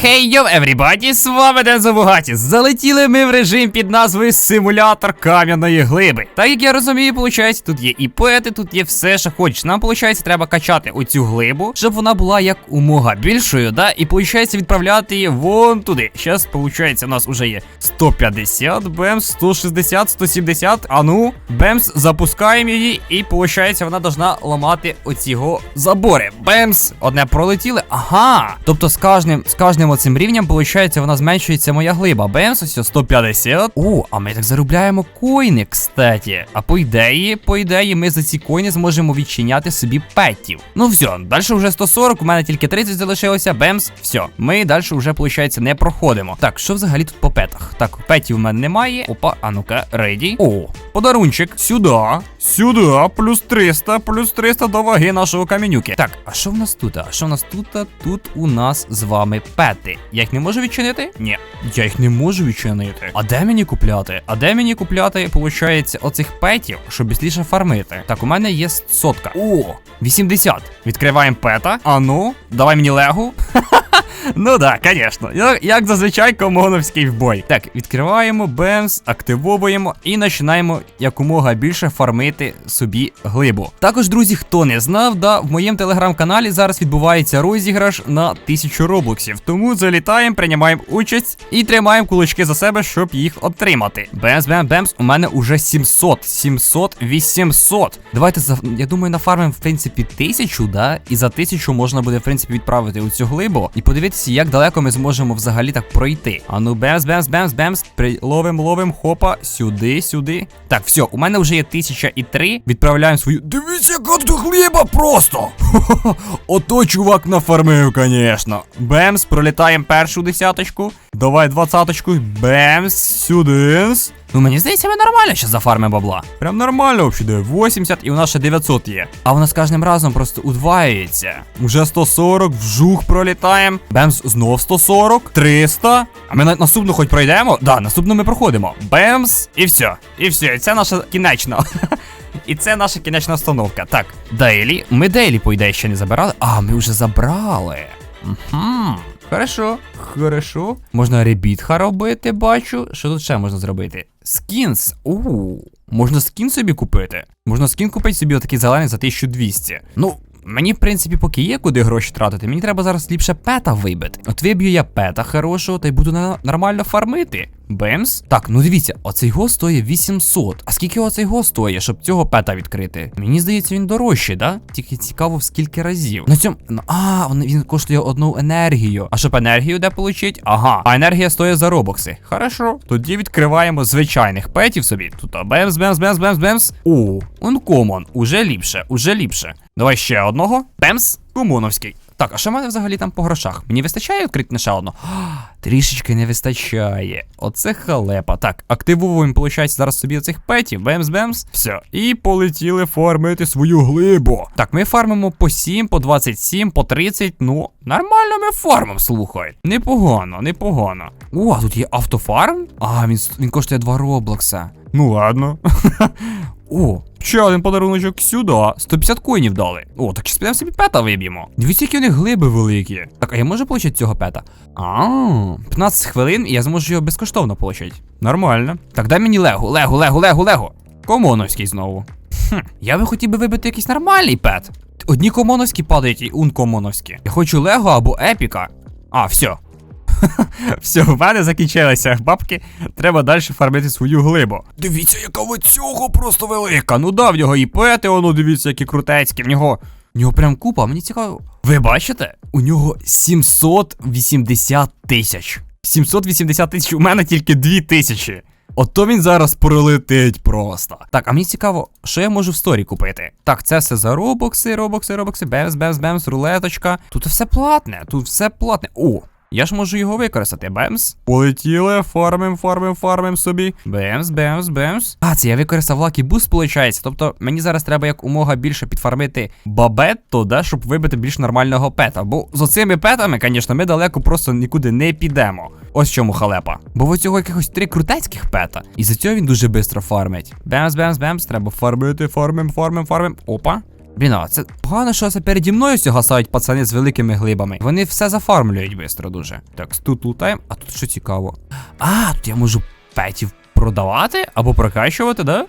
Хей йоу, everybody, з вами Дензо Бугаті. Залетіли ми в режим під назвою Симулятор кам'яної глиби. Так як я розумію, виходить, тут є і пети, тут є все, що хочеш. Нам, виходить, треба качати оцю глибу, щоб вона була як умога більшою, да, і виходить відправляти її вон туди. Зараз, виходить, у нас уже є 150 бемс, 160, 170. А ну, бемс, запускаємо її, і виходить, вона должна ламати оці забори. Бемс, одне пролетіли. Ага. Тобто з кожним, з кожним оцим рівнем, виходить, вона зменшується моя глиба. Бемс, ось 150. О, а ми так заробляємо коїни, кстати. А по ідеї, по ідеї, ми за ці коїни зможемо відчиняти собі петів. Ну все, далі вже 140, у мене тільки 30 залишилося. Бемс, все. Ми далі вже, виходить, не проходимо. Так, що взагалі тут по петах? Так, петів у мене немає. Опа, а ну-ка, рейді. О, подарунчик. Сюди. Сюди. Плюс 300, плюс 300 до ваги нашого каменюки. Так, а що в нас тут? А що в нас тут? Тут у нас з вами пети. Я їх не можу відчинити? Ні. Я їх не можу відчинити. А де мені купляти? А де мені купляти, получається, оцих петів, щоб бісліше фармити? Так, у мене є сотка. О, 80. Відкриваємо пета. А ну, давай мені легу. Ну да, звісно. Як, зазвичай комоновський вбой. Так, відкриваємо бемс, активовуємо і починаємо якомога більше фармити собі глибу. Також, друзі, хто не знав, да, в моєму телеграм-каналі зараз відбувається розіграш на 1000 роблоксів. Тому залітаємо, приймаємо участь і тримаємо кулачки за себе, щоб їх отримати. Бемс, бемс, у мене уже 700, 700, 800. Давайте я думаю, нафармимо, в принципі, тисячу, да? І за тисячу можна буде, в принципі, відправити у цю глибу і подивитися, як далеко ми зможемо взагалі так пройти. А ну, бемс, бемс, бемс, бемс. При... Ловим, ловим, хопа, сюди, сюди. Так, все, у мене вже є тисяча і три. Відправляємо свою. Дивіться, яка тут глиба просто! Ото чувак нафармив, звісно. Бемс, пролітаємо першу десяточку. Давай двадцяточку. Бемс, сюди. Ну мені здається, ми нормально ще зафармимо бабла. Прям нормально взагалі. 80 і у нас ще 900 є. А у нас кожним разом просто удваюється. Уже 140, вжух пролітаємо. Бемс, знов 140, 300. А ми на наступну хоч пройдемо? Да, наступну ми проходимо. Бемс, і все. І все. І це наша кінечна. І це наша кінечна установка. Так, Дейлі. Ми Дейлі, по ідеї, ще не забирали. А, ми вже забрали. Угу. Хорошо, хорошо. Можна ребітха робити, бачу. Що тут ще можна зробити? Скінс. Ууу. можна скін собі купити. Можна скін купити собі отакий зелений за 1200. Ну, мені, в принципі, поки є куди гроші тратити, мені треба зараз ліпше пета вибити. От виб'ю я пета хорошого та й буду на- нормально фармити. Бемс? Так, ну дивіться, оцей го стоїть 800. А скільки оцей го стоїть, щоб цього пета відкрити? Мені здається, він дорожчий, да? Тільки цікаво, в скільки разів. На цьому. ну, А, він, коштує одну енергію. А щоб енергію де получить? Ага. А енергія стоїть за робокси. Хорошо. Тоді відкриваємо звичайних петів собі. Тут бемс, бемс, бемс, бемс, бемс. О, uncommon. Уже ліпше, уже ліпше. Давай ще одного. Бемс, комоновський. Так, а що в мене взагалі там по грошах? Мені вистачає відкрити на ще одну? Трішечки не вистачає. Оце халепа. Так, активовуємо, виходить, зараз собі цих петів. Бемс-бемс. Все. І полетіли фармити свою глибу. Так, ми фармимо по 7, по 27, по 30. Ну, нормально ми фармимо, слухай. Непогано, непогано. О, тут є автофарм? А, він, він коштує 2 роблокса. Ну ладно. О, ще один подаруночок сюди. 150 коїнів дали. О, так підемо собі пета виб'ємо. Дивіться, які них глиби великі. Так, а я можу отримати цього пета? А, 15 хвилин і я зможу його безкоштовно отримати. Нормально. Так, дай мені легу, легу, легу, легу, легу. Комоновський знову. Хм, я би хотів би вибити якийсь нормальний пет. Одні комоновські падають і ункомоновські. Я хочу лего або епіка. А, все. Все, в мене закінчилися бабки. Треба далі фармити свою глибу. Дивіться, яка в цього просто велика. Ну да, в нього і пети, воно дивіться, які крутецькі. В нього. В нього прям купа, мені цікаво. Ви бачите? У нього 780 тисяч. 780 тисяч, у мене тільки 2 тисячі. Ото він зараз пролетить просто. Так, а мені цікаво, що я можу в сторі купити. Так, це все за робокси, робокси, робокси, бемс, бемс, бемс, рулеточка. Тут все платне, тут все платне. О, я ж можу його використати. Бемс. Полетіли, фармим, фармим, фармим собі. Бемс, бемс, бемс. А, це я використав лакі буст, виходить. Тобто мені зараз треба як умога більше підфармити бабетто, да, щоб вибити більш нормального пета. Бо з оцими петами, звісно, ми далеко просто нікуди не підемо. Ось чому халепа. Бо в цього якихось три крутецьких пета. І за цього він дуже швидко фармить. Бемс, бемс, бемс, треба фармити, фармим, фармим, фармим. Опа. Блін, а це погано, що це переді мною гасають пацани з великими глибами. Вони все зафармлюють швидко дуже. Так, тут лутаємо, а тут що цікаво. А, тут я можу петів продавати або прокачувати, да?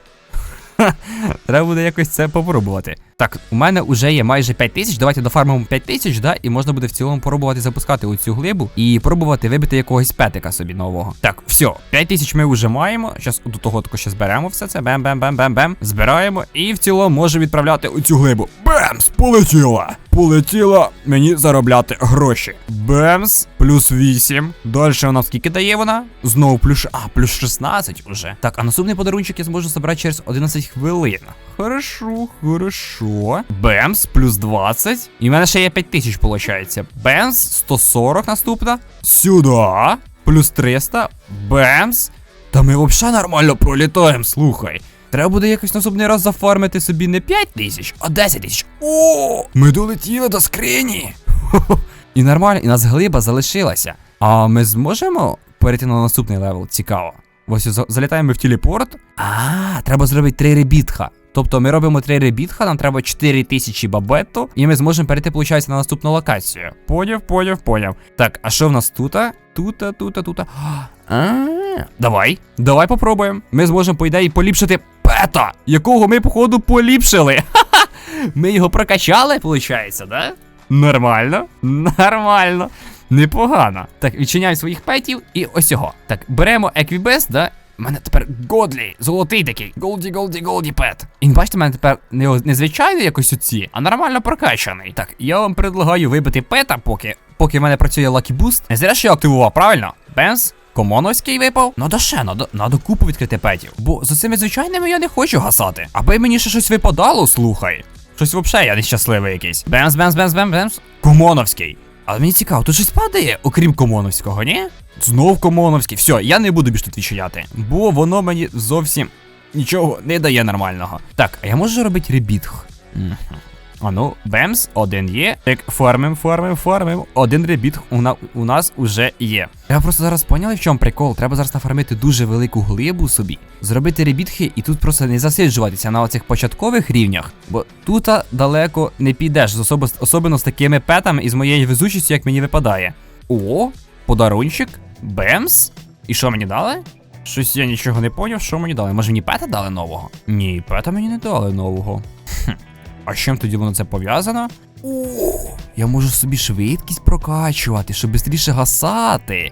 Треба буде якось це попробувати. Так, у мене вже є майже 5 тисяч. Давайте дофармимо 5 тисяч, да, і можна буде в цілому пробувати запускати оцю глибу і пробувати вибити якогось петика собі нового. Так, все, 5 тисяч ми вже маємо. Зараз до того тако ще зберемо все це. Бем-бем-бем-бем-бем. Збираємо і в цілому можемо відправляти оцю глибу. Бемс! Полетіла! Полетіла мені заробляти гроші. Бемс, плюс 8. Далі нас скільки дає вона? Знову плюс. А, плюс 16 уже. Так, а наступний подарунчик я зможу забрати через 11 хвилин. Хорошо, хорошо. Бемс, плюс 20. І в мене ще є 5 тисяч, виходить. Бемс, 140 наступна. Сюди. Плюс 300. Бемс. Та ми взагалі нормально пролітаємо, слухай. Треба буде якось наступний раз зафармити собі не 5 тисяч, а 10 тисяч. О! Ми долетіли до скрині. І нормально, і нас глиба залишилася. А ми зможемо перейти на наступний левел? Цікаво. Ось залітаємо в телепорт. А, треба зробити три ребітха. Тобто ми робимо три ребітха, нам треба 4 тисячі бабету, і ми зможемо перейти, виходить, на наступну локацію. Поняв, поняв, поняв. Так, а що в нас тут? Тута, тута, тута. А, давай, давай попробуємо. Ми зможемо, по ідеї, поліпшити пета, якого ми, походу, поліпшили. Ха-ха. Ми його прокачали, виходить, да? Нормально, нормально. Непогано. Так, відчиняємо своїх петів і ось його. Так, беремо еквібес, да? У мене тепер Годлі, золотий такий. Голді, голді, голді пет. І бачите, в мене тепер не, не звичайний якось оці, а нормально прокачаний. Так, я вам предлагаю вибити пета, поки, поки в мене працює Lucky Boost. Не зря, що я активував, правильно? Бенз? Комоновський випав? Надо ще, надо, надо купу відкрити петів. Бо за цими звичайними я не хочу гасати. Аби мені ще щось випадало, слухай. Щось взагалі я нещасливий якийсь. Бемс, бемс, бемс, бемс, бемс. Комоновський. Але мені цікаво, тут щось падає, окрім Комоновського, ні? Знов Комоновський. Все, я не буду більш тут відчиняти. Бо воно мені зовсім нічого не дає нормального. Так, а я можу робити ребітх? Мгм. А ну, Бемс, один є. Так, фармим, фармим, фармим. Один ребіт у, на, у нас уже є. Я просто зараз поняли, в чому прикол. Треба зараз нафармити дуже велику глибу собі, зробити ребітхи і тут просто не засиджуватися на оцих початкових рівнях, бо тут далеко не підеш, з особо, особливо з такими петами і з моєю везучістю, як мені випадає. О, подарунчик, Бемс. І що мені дали? Щось я нічого не поняв, що мені дали. Може мені пета дали нового? Ні, пета мені не дали нового. Хм. А з чим тоді воно це пов'язано? О, я можу собі швидкість прокачувати, щоб швидше гасати.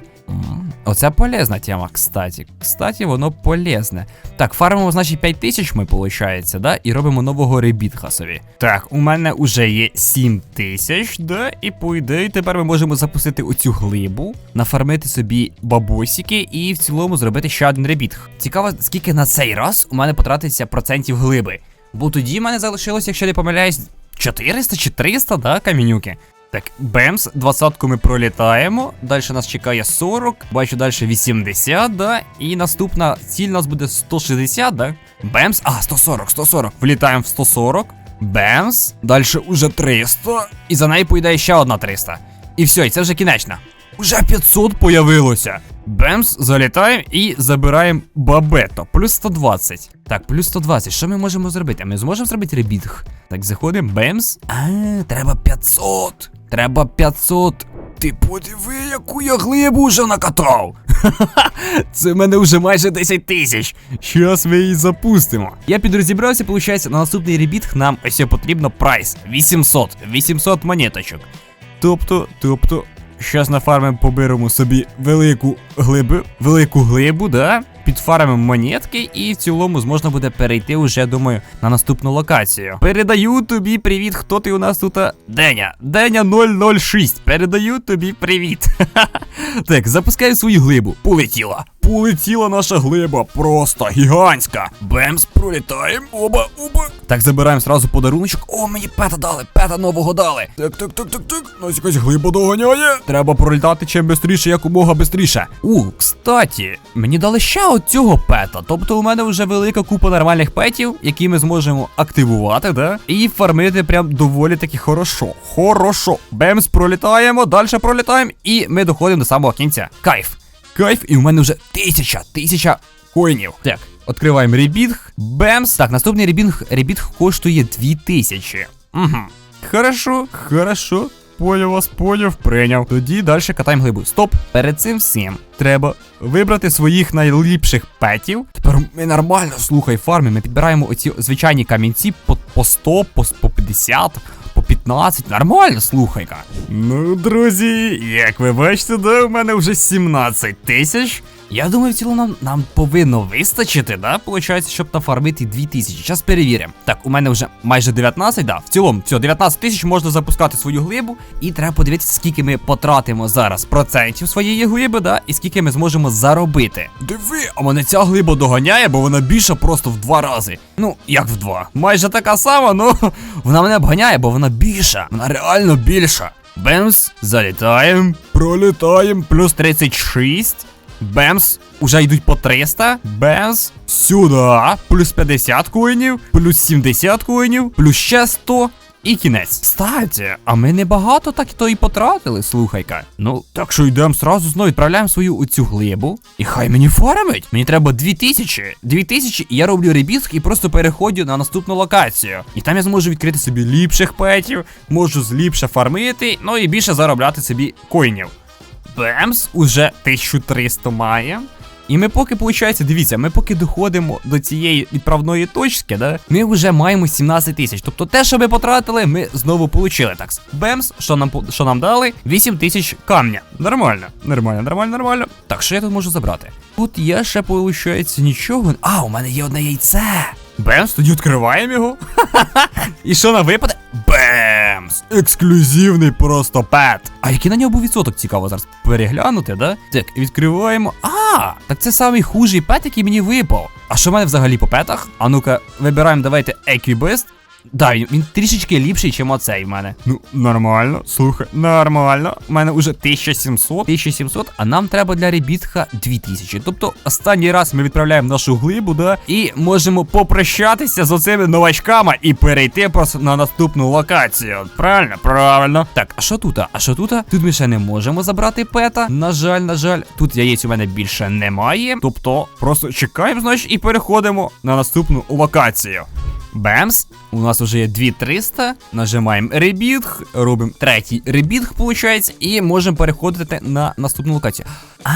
Оце полезна тема, кстати. Кстати, воно полезне. Так, фармимо, значить, 5 тисяч ми, виходить, да? І робимо нового ребітха собі. Так, у мене вже є 7 тисяч, да? І по ідеї тепер ми можемо запустити оцю глибу, нафармити собі бабосики і в цілому зробити ще один ребітх. Цікаво, скільки на цей раз у мене потратиться процентів глиби. Бо тоді в мене залишилось, якщо не помиляюсь, 400 чи 300, да, камінюки. Так, Бемс, двадцятку ми пролітаємо. Далі нас чекає 40, бачу далі 80, да. І наступна ціль у нас буде 160, да. Бемс, а, 140, 140. Влітаємо в 140. Бемс. Далі уже 300. І за нею поїде ще одна 300. І все, і це вже кінечно. Уже 500 появилося. Бемс, залітаємо і забираємо бабето. Плюс 120. Так, плюс 120. Що ми можемо зробити? А Ми зможемо зробити ребітг. Так, заходимо, бемс. А, треба 500. Треба 500. Ти подиви, яку я глибу вже накатав. Це в мене вже майже 10 тисяч. Щас ми її запустимо. Я підрозібрався, виходить, на наступний ребітг нам ось потрібно прайс. 800. 800 монеточок. Тобто, тобто, щас на фармі поберемо собі велику глибу, велику глибу, да? Підфармимо монетки, і в цілому зможна буде перейти уже, думаю, на наступну локацію. Передаю тобі привіт, хто ти у нас тут? Деня. Деня 006. Передаю тобі привіт. так, запускаю свою глибу. Полетіла. Полетіла наша глиба, просто гігантська. Бемс, пролітаємо. Оба, оба. Так, забираємо сразу подаруночок. О, мені пета дали, пета нового дали. Так, так, так, так, так. Нас якась глиба доганяє. Треба пролітати чим швидше, якомога швидше. У, кстати, мені дали ще от цього пета. Тобто у мене вже велика купа нормальних петів, які ми зможемо активувати, да? І фармити прям доволі таки хорошо. Хорошо. Бемс, пролітаємо, далі пролітаємо, і ми доходимо до самого кінця. Кайф. Кайф, і у мене вже тисяча, тисяча коїнів. Так, відкриваємо ребінг. Бемс. Так, наступний ребінг, ребінг коштує 2000. Угу. Хорошо, хорошо. Поняв вас, поняв, прийняв. Тоді далі катаємо глибу. Стоп. Перед цим всім треба вибрати своїх найліпших петів. Тепер ми нормально слухай фармі. Ми підбираємо оці звичайні камінці по, по 100, по, по 50. По 15, нормально, слухай-ка. Ну, друзі, як ви бачите, да, у мене вже 17 тисяч. Я думаю, в цілому нам, нам повинно вистачити, да? Получається, щоб нафармити 2000. Зараз перевіримо. Так, у мене вже майже 19, да. В цілому, все, 19 тисяч можна запускати свою глибу. І треба подивитися, скільки ми потратимо зараз процентів своєї глиби, да, і скільки ми зможемо заробити. Диви, а мене ця глиба доганяє, бо вона більша просто в два рази. Ну, як в два. Майже така сама, ну вона мене обганяє, бо вона більша. Вона реально більша. Бемс, залітаємо, пролітаємо, плюс 36. Бемс, уже йдуть по 300. Бемс, сюди, плюс 50 коїнів, плюс 70 коїнів, плюс ще 100. І кінець. Кстати, а ми небагато так то і потратили, слухай-ка. Ну, так що йдемо сразу знову відправляємо свою оцю глибу. І хай мені фармить. Мені треба 2000. 2000, і я роблю ребіск і просто переходжу на наступну локацію. І там я зможу відкрити собі ліпших петів, можу зліпше фармити, ну і більше заробляти собі коїнів. Бемс, уже 1300 має. І ми поки, виходить, дивіться, ми поки доходимо до цієї відправної точки, да, ми вже маємо 17 тисяч. Тобто те, що ми потратили, ми знову получили. Так, бемс, що нам що нам дали? 8 тисяч камня. Нормально, нормально, нормально, нормально. Так, що я тут можу забрати? Тут є ще, виходить, нічого. А, у мене є одне яйце. Бемс, тоді відкриваємо його. І що нам випаде? Бемс! Ексклюзивний просто пет. А який на нього був відсоток цікаво зараз переглянути, да? Так, відкриваємо. А, так це самий хужий пет, який мені випав. А що в мене взагалі по петах? А ну-ка, вибираємо, давайте Equibest. Да, він, він трішечки ліпший, ніж оцей в мене. Ну, нормально, слухай, нормально. У мене вже 1700, 1700, а нам треба для ребітха 2000. Тобто, останній раз ми відправляємо нашу глибу, да, і можемо попрощатися з оцими новачками і перейти просто на наступну локацію. Правильно, правильно. Так, а що тут? А що тут? Тут ми ще не можемо забрати пета. На жаль, на жаль, тут яєць у мене більше немає. Тобто, просто чекаємо, значить, і переходимо на наступну локацію. Бемс, у нас вже є 2300. Нажимаємо ребітг, робимо третій ребітг, виходить, і можемо переходити на наступну локацію. А.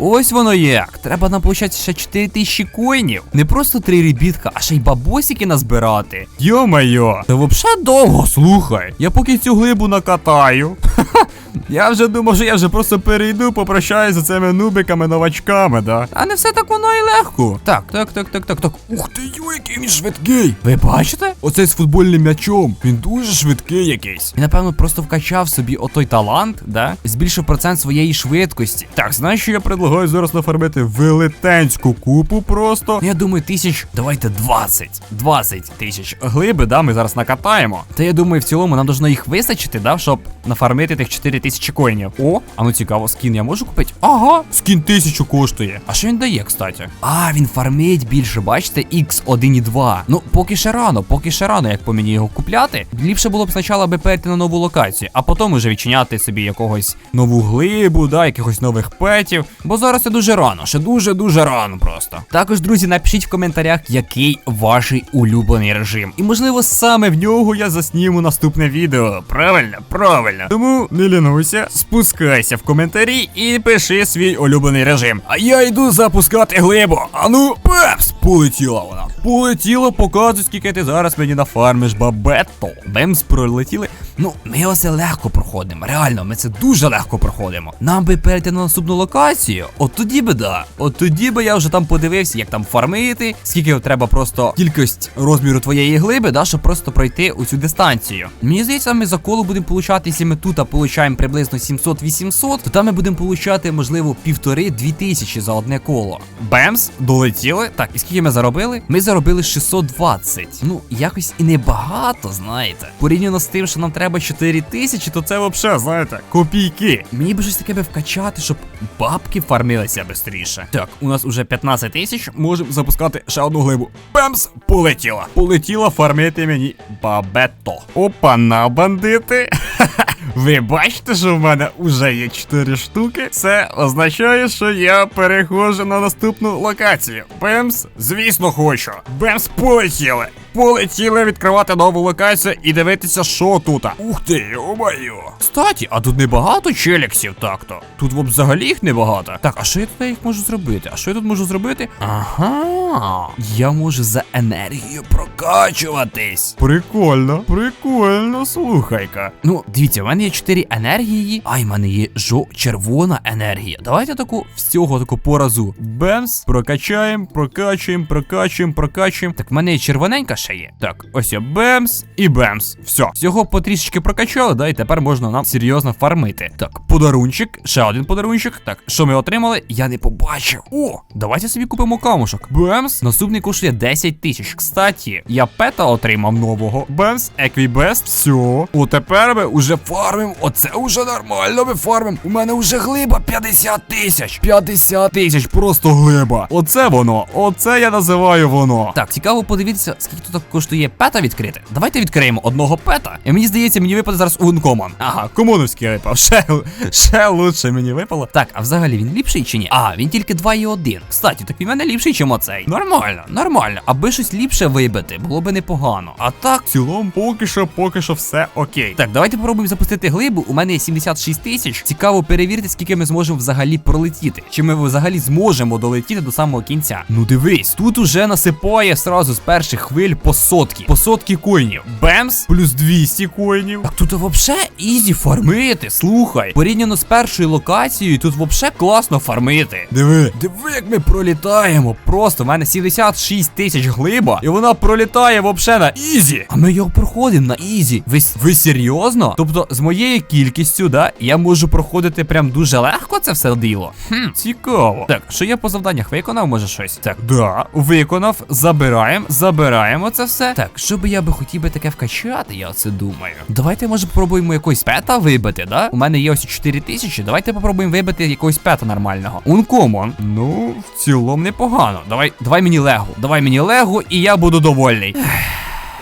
Ось воно як. Треба нам получати ще 4000 коїнів. Не просто три ребітка, а ще й бабосики назбирати. Йо-майо, це взагалі довго, слухай. Я поки цю глибу накатаю. Я вже думав, що я вже просто перейду, попрощаюся з цими нубиками, новачками, да. А не все так воно і легко. Так, так, так, так, так, так. Ух ти, йо, який він швидкий. Ви бачите? Оцей з футбольним м'ячом. Він дуже швидкий якийсь. Він, напевно, просто вкачав собі отой талант, да? Збільшив процент своєї швидкості. Так, знаєш, що я предлагаю зараз нафармити велетенську купу просто. Я думаю, тисяч, давайте 20. 20 тисяч глиби, да, ми зараз накатаємо. Та я думаю, в цілому нам должно їх вистачити, да, щоб нафармити тих 4 тисячі коїнів. О, а ну цікаво, скін я можу купити? Ага, скін тисячу коштує. А що він дає, кстати? А, він фармить більше, бачите, X1 і 2. Ну, поки ще рано, поки ще рано, як по мені його купляти. Ліпше було б спочатку би перейти на нову локацію, а потім уже відчиняти собі якогось нову глибу, да, якихось нових петів. Бо зараз це дуже рано, ще дуже-дуже рано просто. Також, друзі, напишіть в коментарях, який ваш улюблений режим. І можливо саме в нього я засніму наступне відео. Правильно, правильно. Тому не лінуйся, спускайся в коментарі і пиши свій улюблений режим. А я йду запускати глибу. А ну, пепс, полетіла вона. Полетіло, показуй, скільки ти зараз мені нафармиш, бабетто. Бемс пролетіли. Ну, ми оце легко проходимо. Реально, ми це дуже легко проходимо. Нам би перейти на наступну локацію. От тоді би да. От тоді би я вже там подивився, як там фармити, скільки треба просто кількість розміру твоєї глиби, да, щоб просто пройти у цю дистанцію. Мені здається, ми за коло будемо получати, якщо ми тут получаємо приблизно 700-800, то там ми будемо получати, можливо, півтори-дві тисячі за одне коло. Бемс, долетіли. Так, і скільки ми заробили? Ми заробили 620. Ну, якось і небагато, знаєте. Порівняно з тим, що нам треба 4 тисячі, то це взагалі, знаєте, копійки. Мені би щось таке би вкачати, щоб бабки фармилися швидше. Так, у нас уже 15 тисяч, можемо запускати ще одну глибу. Бемс, полетіла. Полетіла фармити мені бабето. Опа, на бандити. Ви бачите, що в мене вже є 4 штуки. Це означає, що я переходжу на наступну локацію. Бемс, звісно, хочу. Бемс, полетіли. Полетіли відкривати нову локацію і дивитися, що тут. Ух ти, йо-моє. Кстати, а тут небагато челіксів так-то. Тут взагалі їх небагато. Так, а що я тут їх можу зробити? А що я тут можу зробити? Ага. Я можу за енергію прокачуватись. Прикольно, прикольно, слухай-ка. Ну, дивіться, в мене є 4 енергії, а й в мене є жо червона енергія. Давайте таку всього таку по разу. Бемс, прокачаємо, прокачуємо, прокачуємо, прокачуємо. Так, в мене є червоненька є. Так, ось я бемс і бемс. Все. Всього потрішечки прокачали, да, і тепер можна нам серйозно фармити. Так, подарунчик, ще один подарунчик. Так, що ми отримали? Я не побачив. О, давайте собі купимо камушок. Бемс. Наступний коштує 10 тисяч. Кстати, я пета отримав нового. Бемс, еквібест. Все. О, тепер ми уже фармимо. Оце уже нормально ми фармимо. У мене вже глиба 50 тисяч. 50 тисяч, просто глиба. Оце воно. Оце я називаю воно. Так, цікаво подивитися, скільки тут коштує пета відкрити. Давайте відкриємо одного пета. І мені здається, мені випаде зараз ункоман. Ага, комуновський випав. Ще, ще лучше мені випало. Так, а взагалі він ліпший чи ні? А, він тільки 2,1. Кстати, так він мене ліпший, чим оцей. Нормально, нормально. Аби щось ліпше вибити, було би непогано. А так, в цілому, поки що, поки що все окей. Так, давайте попробуємо запустити глибу. У мене є 76 тисяч. Цікаво перевірити, скільки ми зможемо взагалі пролетіти. Чи ми взагалі зможемо долетіти до самого кінця. Ну дивись, тут уже насипає сразу з перших хвиль по сотки. По сотки коїнів. Бемс, плюс 200 коїнів. Так тут вообще ізі фармити. Слухай. Порівняно з першою локацією, тут вообще класно фармити. Диви, диви, як ми пролітаємо. Просто в мене 76 тисяч глиба, і вона пролітає вообще на ізі. А ми його проходимо на ізі. Ви, ви серйозно? Тобто, з моєю кількістю, да, я можу проходити прям дуже легко це все діло. Хм, цікаво. Так, що я по завданнях виконав, може щось? Так, да, виконав, забираємо, забираємо це все. Так, що би я би хотів би таке вкачати, я це думаю. Давайте, може, попробуємо якогось пета вибити, да? У мене є ось 4 тисячі. Давайте попробуємо вибити якогось пета нормального. Ункомон. Ну, в цілому непогано. Давай, давай мені легу. Давай мені легу, і я буду довольний.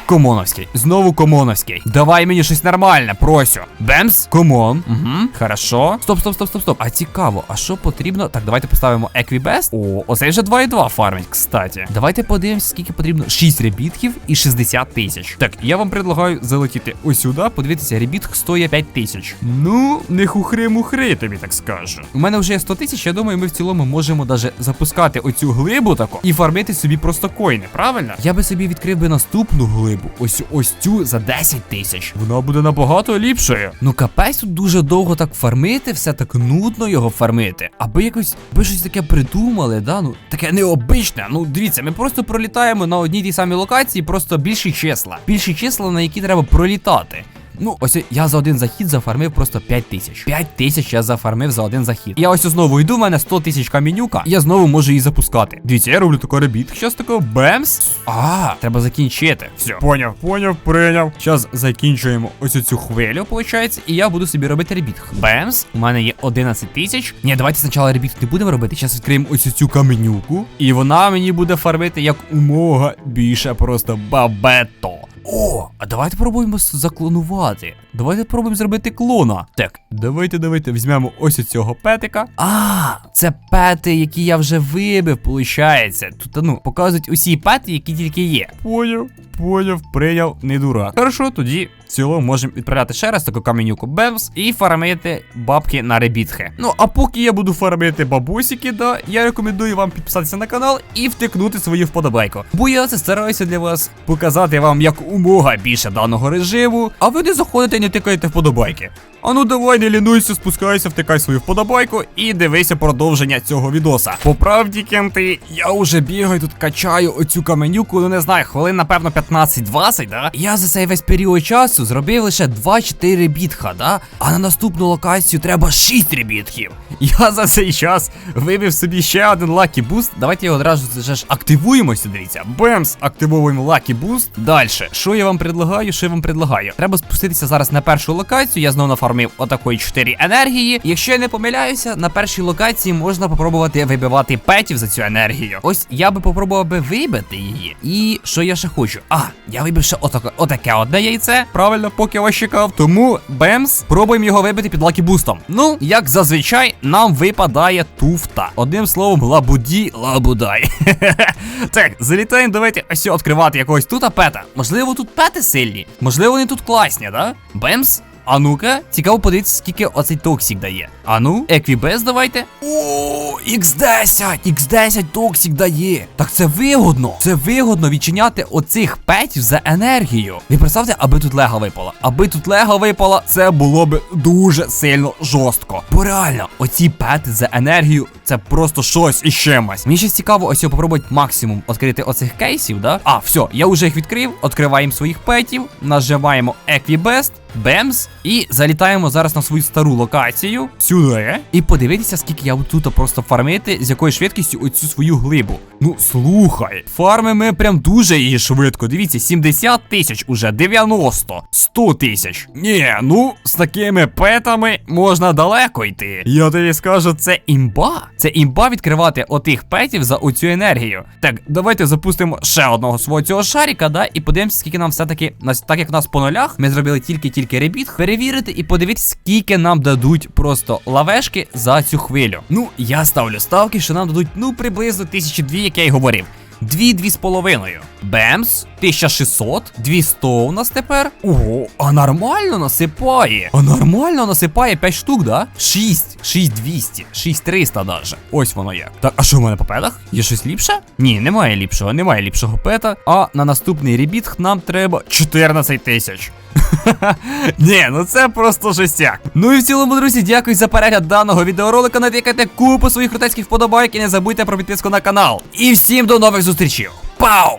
Комоновський. Знову Комоновський. Давай мені щось нормальне, просю. Бемс? Комон. Угу. Хорошо. Стоп, стоп, стоп, стоп, стоп. А цікаво, а що потрібно? Так, давайте поставимо Еквібест. О, оцей вже 2,2 фармить, кстати. Давайте подивимось, скільки потрібно. 6 ребітків і 60 тисяч. Так, я вам предлагаю залетіти ось сюди, подивитися, ребітх стоїть 5 тисяч. Ну, не хухри-мухри, тобі так скажу. У мене вже є 100 тисяч, я думаю, ми в цілому можемо даже запускати оцю глибу таку і фармити собі просто коїни, правильно? Я би собі відкрив би наступну глибу. Ось ось цю за 10 тисяч. Вона буде набагато ліпшою. Ну капець тут дуже довго так фармити, все так нудно його фармити. Аби якось би щось таке придумали, да? Ну таке необичне. Ну дивіться, ми просто пролітаємо на одній тій самій локації, просто більші числа. Більші числа, на які треба пролітати. Ну, ось я за один захід зафармив просто 5 тисяч. 5 тисяч я зафармив за один захід. Я ось знову йду, в мене 100 тисяч камінюка, і я знову можу її запускати. Дивіться, я роблю таку ребіт. Щас такого бемс. А, треба закінчити. Все. Поняв, поняв, прийняв. Зараз закінчуємо ось цю хвилю, виходить, і я буду собі робити ребіт. Бемс. У мене є 11 тисяч. Ні, давайте спочатку ребіт не будемо робити. Зараз відкриємо ось цю каменюку. І вона мені буде фармити як умога більше просто бабето. О, а давайте пробуємо заклонувати. Давайте пробуємо зробити клона. Так, давайте, давайте візьмемо ось цього петика. А, це пети, які я вже вибив, получається. Тут, ну, показують усі пети, які тільки є. Поняв, поняв, прийняв, не дурак. Хорошо, тоді в можемо відправляти ще раз таку каменюку Бемс і фармити бабки на ребітхи. Ну, а поки я буду фармити бабусики, да, я рекомендую вам підписатися на канал і втикнути свою вподобайку. Бо я це стараюся для вас показати вам як умога більше даного режиму, а ви не заходите і не тикаєте вподобайки. А ну давай, не лінуйся, спускайся, втикай свою вподобайку і дивися продовження цього відоса. По правді, кенти, я вже бігаю тут, качаю оцю каменюку, ну не знаю, хвилин, напевно, 15-20, да? Я за цей весь період часу зробив лише 2-4 ребітха, да? А на наступну локацію треба 6 ребітків. Я за цей час вибив собі ще один лакі буст. Давайте його одразу ж активуємося, дивіться. Бемс, активовуємо лакі буст. Далі, що я вам предлагаю, що я вам предлагаю? Треба спуститися зараз на першу локацію. Я знову нафармив отакої 4 енергії. Якщо я не помиляюся, на першій локації можна попробувати вибивати петів за цю енергію. Ось я би попробував би вибити її. І що я ще хочу? А, я вибив ще отаке, отаке одне яйце. Правда? Правильно, поки я вас чекав. Тому Бемс, пробуємо його вибити під лакібустом. Ну, як зазвичай, нам випадає туфта. Одним словом, лабуді, лабудай. так, залітаємо, давайте ось відкривати якогось тут пета. Можливо, тут пети сильні. Можливо, вони тут класні, да? Бемс? А ну-ка, цікаво подивитися, скільки оцей токсик дає. А ну, еквібез давайте. О, X10! X10 токсик дає. Так це вигодно. Це вигодно відчиняти оцих петів за енергію. Ви представте, аби тут лего випала. Аби тут лего випала, це було б дуже сильно жорстко. Бо реально, оці пети за енергію це просто щось і чимось. Мені ще цікаво, ось попробувати максимум відкрити оцих кейсів, да? А, все, я вже їх відкрив. Відкриваємо своїх петів, нажимаємо Equibest, Бемс, і залітаємо зараз на свою стару локацію сюди. І подивитися, скільки я буду тут просто фармити, з якою швидкістю оцю свою глибу. Ну, слухай, фармимо прям дуже її швидко. Дивіться, 70 тисяч уже, 90, 100 тисяч. Ні, ну з такими петами можна далеко йти. Я тобі скажу, це імба. Це імба відкривати отих петів за оцю енергію. Так, давайте запустимо ще одного свого цього шаріка, да, і подивимося, скільки нам все-таки, так як нас по нулях, ми зробили тільки-тільки ребіт, перевірити і подивитися, скільки нам дадуть просто лавешки за цю хвилю. Ну, я ставлю ставки, що нам дадуть, ну, приблизно тисячі дві, як я й говорив. Дві, дві з половиною. Бемс, 1600, 200 у нас тепер. Ого, а нормально насипає. А нормально насипає 5 штук, да? 6, 6200, 6300 даже. Ось воно є. Так, а що в мене по петах? Є щось ліпше? Ні, немає ліпшого, немає ліпшого пета. А на наступний ребіт нам треба 14 тисяч. Ні, ну це просто жестяк. Ну і в цілому, друзі, дякую за перегляд даного відеоролика. Натикайте купу своїх крутецьких вподобайок і не забудьте про підписку на канал. І всім до нових зустрічей. Пау!